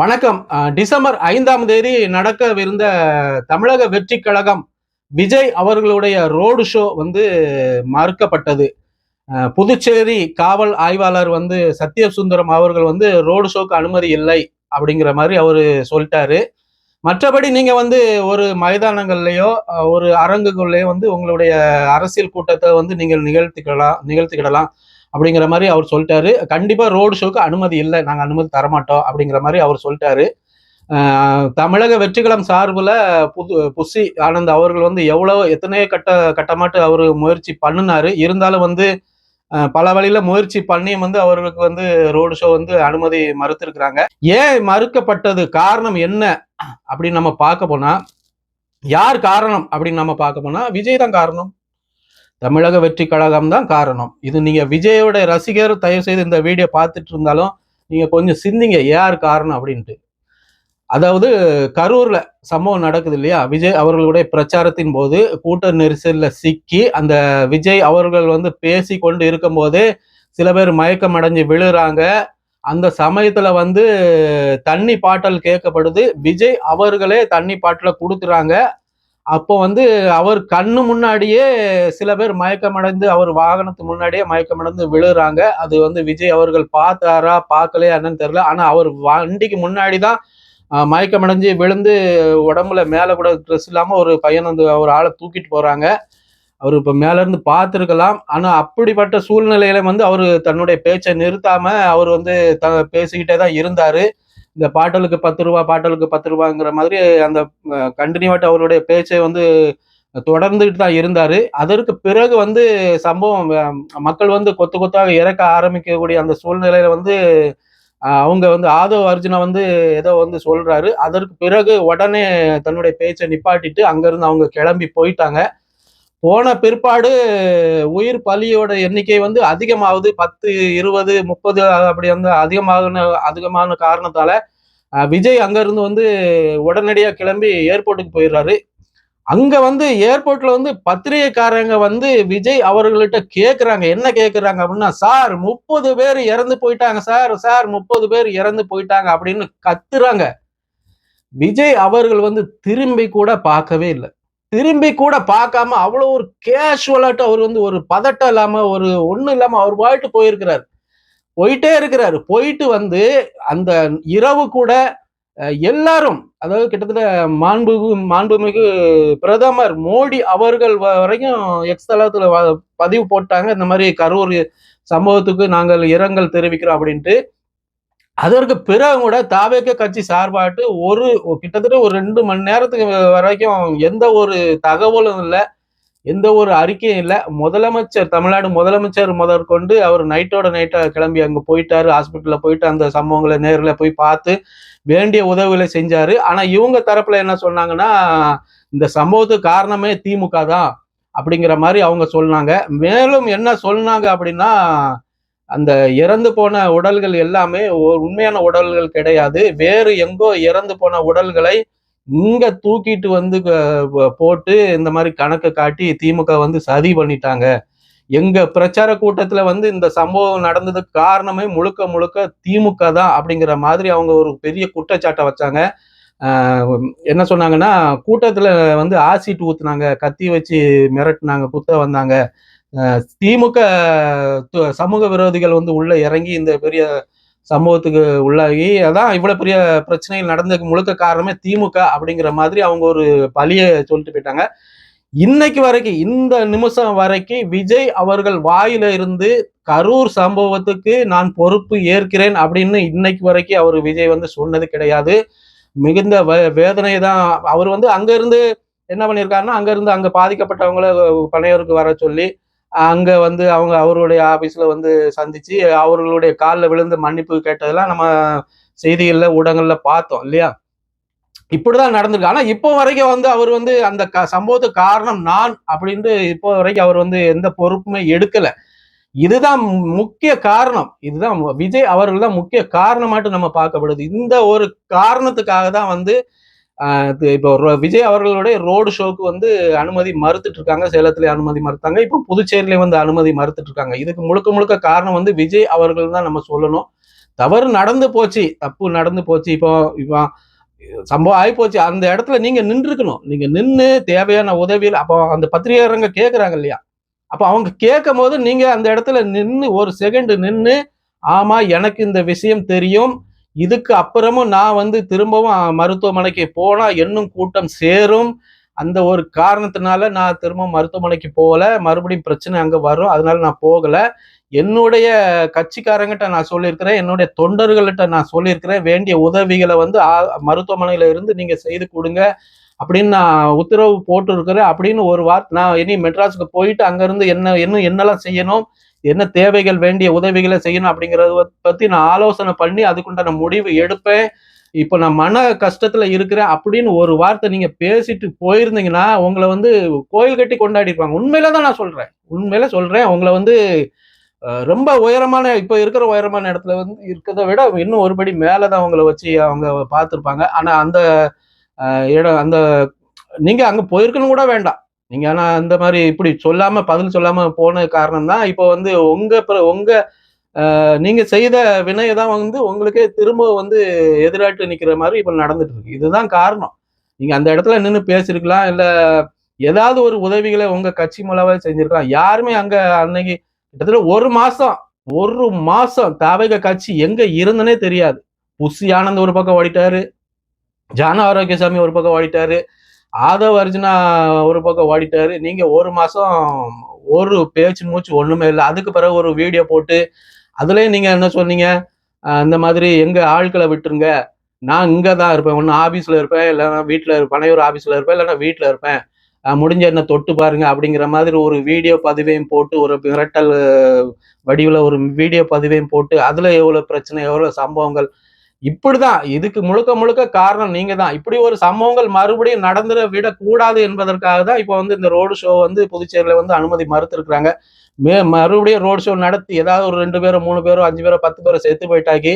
வணக்கம். டிசம்பர் ஐந்தாம் தேதி நடக்கவிருந்த தமிழக வெற்றி கழகம் விஜய் அவர்களுடைய ரோடு ஷோ வந்து மறுக்கப்பட்டது. புதுச்சேரி காவல் ஆய்வாளர் வந்து சத்யசுந்தரம் அவர்கள் வந்து ரோடு ஷோக்கு அனுமதி இல்லை அப்படிங்கிற மாதிரி அவர் சொல்லிட்டாரு. மற்றபடி நீங்கள் வந்து ஒரு மைதானங்கள்லையோ ஒரு அரங்குகள்லேயோ வந்து உங்களுடைய அரசியல் கூட்டத்தை வந்து நீங்கள் நிகழ்த்திக்கலாம் நிகழ்த்திக்கிடலாம். அப்படிங்கிற மாதிரி அவர் சொல்லிட்டாரு. கண்டிப்பாக ரோடு ஷோக்கு அனுமதி இல்லை. நாங்கள் அனுமதி தரமாட்டோம் அப்படிங்கிற மாதிரி அவர் சொல்லிட்டாரு. தமிழக வெற்றிகளம் சார்பில் புது புஷி ஆனந்த் அவர்கள் வந்து எவ்வளோ எத்தனையோ கட்ட கட்டமாட்டு அவர் முயற்சி பண்ணினாரு. இருந்தாலும் வந்து பல வழியில் முயற்சி பண்ணியும் வந்து அவர்களுக்கு வந்து ரோடு ஷோ வந்து அனுமதி மறுத்திருக்கிறாங்க. ஏன் மறுக்கப்பட்டது? காரணம் என்ன? அப்படின்னு நம்ம பார்க்க போனால் யார் காரணம் அப்படின்னு நம்ம பார்க்க போனால் விஜய் தான் காரணம். தமிழக வெற்றி கழகம் தான் காரணம். இது நீங்க விஜயோட ரசிகர் தயவு செய்து இந்த வீடியோ பார்த்துட்டு இருந்தாலும் நீங்க கொஞ்சம் சிந்திங்க யார் காரணம் அப்படின்ட்டு. அதாவது கரூர்ல சம்பவம் நடக்குது இல்லையா? விஜய் அவர்களுடைய பிரச்சாரத்தின் போது கூட்ட நெரிசல்ல சிக்கி அந்த விஜய் அவர்கள் வந்து பேசி கொண்டு இருக்கும்போதே சில பேர் மயக்கம் அடைஞ்சு விழுறாங்க. அந்த சமயத்துல வந்து தண்ணி பாட்டல் கேட்கப்படுது. விஜய் அவர்களே தண்ணி பாட்டில கொடுக்குறாங்க. அப்போ வந்து அவர் கண்ணு முன்னாடியே சில பேர் மயக்கமடைந்து அவர் வாகனத்து முன்னாடியே மயக்கமடைந்து விழுறாங்க. அது வந்து விஜய் அவர்கள் பார்த்தாரா பார்க்கலையா என்னன்னு தெரியல. ஆனா அவர் வண்டிக்கு முன்னாடி தான் மயக்கமடைஞ்சு விழுந்து உடம்புல மேல கூட ட்ரெஸ் இல்லாம ஒரு பையன் வந்து ஒரு ஆளை தூக்கிட்டு போறாங்க. அவர் இப்ப மேல இருந்து ஆனால் ஆனா அப்படிப்பட்ட சூழ்நிலையில வந்து அவர் தன்னுடைய பேச்சை நிறுத்தாம அவர் வந்து த பேசிக்கிட்டே தான் இருந்தாரு. இந்த பாட்டலுக்கு பத்து ரூபா பாட்டலுக்கு பத்து ரூபாங்கிற மாதிரி அந்த கண்டினியூவாட்டு அவருடைய பேச்சை வந்து தொடர்ந்துட்டு தான் இருந்தாரு. அதற்கு பிறகு வந்து சம்பவம் மக்கள் வந்து கொத்து கொத்தாக இறக்க ஆரம்பிக்கக்கூடிய அந்த சூழ்நிலையில வந்து அவங்க வந்து ஆதவ் அர்ஜுனா வந்து ஏதோ வந்து சொல்றாரு. அதற்கு பிறகு உடனே தன்னுடைய பேச்சை நிப்பாட்டிட்டு அங்கிருந்து அவங்க கிளம்பி போயிட்டாங்க. போன பிற்பாடு உயிர் பலியோட எண்ணிக்கை வந்து அதிகமாகுது. பத்து இருபது முப்பது அப்படி வந்து அதிகமாக அதிகமான காரணத்தால விஜய் அங்கிருந்து வந்து உடனடியாக கிளம்பி ஏர்போர்ட்டுக்கு போயிடுறாரு. அங்க வந்து ஏர்போர்ட்ல வந்து பத்திரிகைக்காரங்க வந்து விஜய் அவர்கள்ட்ட கேக்குறாங்க. என்ன கேட்குறாங்க அப்படின்னா சார் முப்பது பேர் இறந்து போயிட்டாங்க சார் சார் முப்பது பேர் இறந்து போயிட்டாங்க அப்படின்னு கத்துறாங்க. விஜய் அவர்கள் வந்து திரும்பி கூட பார்க்கவே இல்லை. திரும்பி கூட பார்க்காம அவ்வளோ ஒரு கேஷுவலாட்டு அவர் வந்து ஒரு பதட்டம் இல்லாம ஒரு ஒன்றும் இல்லாமல் அவர் வாழ்ட்டு போயிருக்கிறார். போயிட்டே இருக்கிறாரு. போயிட்டு வந்து அந்த இரவு கூட எல்லாரும் அதாவது கிட்டத்தட்ட மாண்பு மாண்புமிகு பிரதமர் மோடி அவர்கள் வ- வரைக்கும் எக்ஸ் தளத்துல வ- பதிவு போட்டாங்க. இந்த மாதிரி கரூர் சம்பவத்துக்கு நாங்கள் இரங்கல் தெரிவிக்கிறோம் அப்படின்ட்டு. அதற்கு பிறகு கூட தாவேக்க கட்சி சார்பாட்டு ஒரு கிட்டத்தட்ட ஒரு ரெண்டு மணி நேரத்துக்கு வரைக்கும் எந்த ஒரு தகவலும் இல்லை. எந்த ஒரு அறிக்கையும் இல்லை. முதலமைச்சர் தமிழ்நாடு முதலமைச்சர் முதற்கொண்டு அவர் நைட்டோட நைட்டாக கிளம்பி அங்கே போயிட்டாரு. ஹாஸ்பிட்டலில் போயிட்டு அந்த சம்பவங்களை நேரில் போய் பார்த்து வேண்டிய உதவிகளை செஞ்சார். ஆனால் இவங்க தரப்பில் என்ன சொன்னாங்கன்னா இந்த சம்பவத்துக்கு காரணமே திமுக தான் அப்படிங்கிற மாதிரி அவங்க சொன்னாங்க. மேலும் என்ன சொன்னாங்க அப்படின்னா அந்த இறந்து போன உடல்கள் எல்லாமே ஒரு உண்மையான உடல்கள் கிடையாது. வேறு எங்கோ இறந்து போன உடல்களை இங்க தூக்கிட்டு வந்து க- போட்டு இந்த மாதிரி கணக்கை காட்டி திமுக வந்து சதி பண்ணிட்டாங்க. எங்க பிரச்சார கூட்டத்துல வந்து இந்த சம்பவம் நடந்ததுக்கு காரணமே முழுக்க முழுக்க திமுக தான் அப்படிங்கிற மாதிரி அவங்க ஒரு பெரிய குற்றச்சாட்டை வச்சாங்க. என்ன சொன்னாங்கன்னா கூட்டத்துல வந்து ஆசிட் ஊத்துனாங்க கத்தி வச்சு மிரட்டினாங்க குத்த வந்தாங்க. திமுக து- சமூக விரோதிகள் வந்து உள்ள இறங்கி இந்த பெரிய சம்பவத்துக்கு உள்ளாகி அதான் இவ்வளவு பெரிய பிரச்சனைகள் நடந்ததுக்கு முழுக்க காரணமே திமுக அப்படிங்கிற மாதிரி அவங்க ஒரு பழிய சொல்லிட்டு போயிட்டாங்க. இன்னைக்கு வரைக்கும் இந்த நிமிஷம் வரைக்கும் விஜய் அவர்கள் வாயில இருந்து கரூர் சம்பவத்துக்கு நான் பொறுப்பு ஏற்கிறேன் அப்படின்னு இன்னைக்கு வரைக்கும் அவர் விஜய் வந்து சொன்னது கிடையாது. மிகுந்த வே- வேதனை தான் அவர் வந்து அங்க இருந்து என்ன பண்ணியிருக்காருன்னா அங்க இருந்து அங்க பாதிக்கப்பட்டவங்கள பனையூருக்கு வர சொல்லி அங்க வந்து அவங்க அவருடைய ஆபீஸ்ல வந்து சந்திச்சு அவர்களுடைய காலில் விழுந்து மன்னிப்பு கேட்டதெல்லாம் நம்ம செய்திகள்ல ஊடகங்கள்ல பார்த்தோம் இல்லையா? இப்படிதான் நடந்திருக்கு. ஆனா இப்போ வரைக்கும் வந்து அவர் வந்து அந்த க- சம்பவத்துக்கு காரணம் நான் அப்படின்ட்டு இப்போ வரைக்கும் அவர் வந்து எந்த பொறுப்புமே எடுக்கல. இதுதான் முக்கிய காரணம். இதுதான் விஜய் அவர்கள் தான் முக்கிய காரணமாட்டு நம்ம பார்க்கப்படுது. இந்த ஒரு காரணத்துக்காக தான் வந்து இப்போ ரோ- விஜய் அவர்களுடைய ரோடு ஷோக்கு வந்து அனுமதி மறுத்துட்டு இருக்காங்க சேலத்துல அனுமதி மறுத்தாங்க. இப்போ புதுச்சேரியில வந்து அனுமதி மறுத்துட்டு இருக்காங்க இதுக்கு முழுக்க முழுக்க காரணம் வந்து விஜய் அவர்கள் தான் நம்ம சொல்லணும். தவறு நடந்து போச்சு. தப்பு நடந்து போச்சு. இப்போ இப்போ சம்பவம் ஆகி போச்சு. அந்த இடத்துல நீங்க நின்றுக்கணும். நீங்க நின்று தேவையான உதவியில் அப்போ அந்த பத்திரிகையாளருங்க கேட்குறாங்க இல்லையா? அப்போ அவங்க கேட்கும் போது நீங்க அந்த இடத்துல நின்று ஒரு செகண்ட் நின்று ஆமா எனக்கு இந்த விஷயம் தெரியும். இதுக்கு அப்புறமும் நான் வந்து திரும்பவும் மருத்துவமனைக்கு போனா இன்னும் கூட்டம் சேரும். அந்த ஒரு காரணத்தினால நான் திரும்ப மருத்துவமனைக்கு போகல. மறுபடியும் பிரச்சனை அங்கே வரும். அதனால நான் போகல. என்னுடைய கட்சிக்காரங்கிட்ட நான் சொல்லியிருக்கிறேன். என்னுடைய தொண்டர்கள்கிட்ட நான் சொல்லியிருக்கிறேன். வேண்டிய உதவிகளை வந்து மருத்துவமனையில இருந்து நீங்க செய்து கொடுங்க. அப்படின்னு நான் உத்தரவு போட்டிருக்கிறேன் அப்படின்னு ஒரு வார்த்தை நான் இனி மெட்ராஸுக்கு போயிட்டு அங்கேருந்து என்ன என்ன என்னெல்லாம் செய்யணும் என்ன தேவைகள் வேண்டிய உதவிகளை செய்யணும் அப்படிங்கிறத பற்றி நான் ஆலோசனை பண்ணி அதுக்குண்டான முடிவு எடுப்பேன். இப்போ நான் மன கஷ்டத்தில் இருக்கிறேன் அப்படின்னு ஒரு வார்த்தை நீங்கள் பேசிட்டு போயிருந்தீங்கன்னா உங்களை வந்து கோயில் கட்டி கொண்டாடிருப்பாங்க. உண்மையில தான் நான் சொல்கிறேன் உண்மையில சொல்கிறேன் உங்களை வந்து ரொம்ப உயரமான இப்போ இருக்கிற உயரமான இடத்துல வந்து இருக்கிறத விட இன்னும் ஒருபடி மேலே தான் அவங்கள வச்சு அவங்க பார்த்துருப்பாங்க. ஆனால் அந்த இடம் அந்த நீங்கள் அங்கே போயிருக்கணும் கூட வேண்டாம். நீங்கள் ஆனால் அந்த மாதிரி இப்படி சொல்லாமல் பதில் சொல்லாமல் போன காரணம் தான் இப்போ வந்து உங்கள் உங்கள் நீங்கள் செய்த வினையை தான் வந்து உங்களுக்கே திரும்ப வந்து எதிராட்டு நிற்கிற மாதிரி இப்போ நடந்துட்டு இருக்கு. இதுதான் காரணம். நீங்கள் அந்த இடத்துல நின்று பேசியிருக்கலாம் இல்லை ஏதாவது ஒரு உதவிகளை உங்கள் கட்சி மூலமாக செஞ்சுருக்கலாம். யாருமே அங்கே அன்னைக்கு கிட்டத்தட்ட ஒரு மாதம் ஒரு மாதம் தாவக கட்சி எங்கே இருந்தனே தெரியாது. புஷி ஆனந்த் ஒரு பக்கம் ஓடிட்டாரு. ஜான ஆரோக்கியசாமி ஒரு பக்கம் ஓடிட்டாரு ஆதவ அர்ஜுனா ஒரு பக்கம் ஓடிட்டாரு நீங்க ஒரு மாசம் ஒரு பேச்சு மூச்சு ஒண்ணுமே இல்லை. அதுக்கு பிறகு ஒரு வீடியோ போட்டு அதுலயும் நீங்க என்ன சொன்னீங்க? இந்த மாதிரி எங்க ஆட்களை விட்டுருங்க. நான் இங்க தான் இருப்பேன். ஒன்று ஆபீஸ்ல இருப்பேன் இல்லைன்னா வீட்டில் இருப்பேன். பனையூர் ஆபீஸ்ல இருப்பேன் இல்லைன்னா வீட்டில் இருப்பேன். முடிஞ்ச என்ன தொட்டு பாருங்க அப்படிங்கிற மாதிரி ஒரு வீடியோ பதிவையும் போட்டு ஒரு மிரட்டல் வடிவில் ஒரு வீடியோ பதிவையும் போட்டு அதில் எவ்வளோ பிரச்சனை எவ்வளோ சம்பவங்கள் இப்படிதான் இதுக்கு முழுக்க முழுக்க காரணம் நீங்க தான் இப்படி ஒரு சம்பவங்கள் மறுபடியும் நடந்துட விடக்கூடாது என்பதற்காக தான் இப்போ வந்து இந்த ரோடு ஷோ வந்து புதுச்சேரியில வந்து அனுமதி மறுத்திருக்கிறாங்க. மே மறுபடியும் ரோடு ஷோ நடத்தி ஏதாவது ஒரு ரெண்டு பேரோ மூணு பேரோ அஞ்சு பேரோ பத்து பேரோ சேர்த்து போயிட்டாக்கி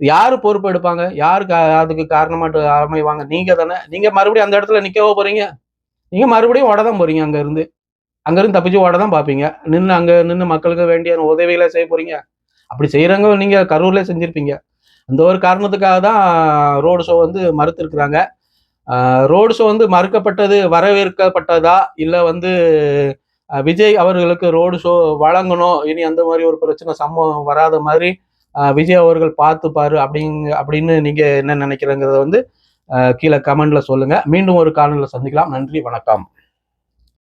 யாரு பொறுப்பு எடுப்பாங்க? யாருக்கு அதுக்கு காரணமாட்டு அமைவாங்க? நீங்க தானே. நீங்க மறுபடியும் அந்த இடத்துல நிக்கவோ போறீங்க? நீங்க மறுபடியும் ஓட தான் போறீங்க அங்க இருந்து அங்க இருந்து தப்பிச்சு ஓட தான் பாப்பீங்க நின்று அங்க நின்று மக்களுக்கு வேண்டிய உதவிகளை செய்ய போறீங்க. அப்படி செய்யறவங்க நீங்க கரூர்ல செஞ்சிருப்பீங்க. அந்த ஒரு காரணத்துக்காக தான் ரோடு ஷோ வந்து மறுத்திருக்கிறாங்க. ரோடு ஷோ வந்து மறுக்கப்பட்டது வரவேற்கப்பட்டதா? இல்லை வந்து விஜய் அவர்களுக்கு ரோடு ஷோ வழங்கணும்? இனி அந்த மாதிரி ஒரு பிரச்சனை சம்பவம் வராத மாதிரி விஜய் அவர்கள் பார்த்துப்பாரு அப்படிங்க அப்படின்னு நீங்கள் என்ன நினைக்கிறங்கிறத வந்து கீழே கமெண்ட்ல சொல்லுங்க. மீண்டும் ஒரு காலனில் சந்திக்கலாம். நன்றி வணக்கம்.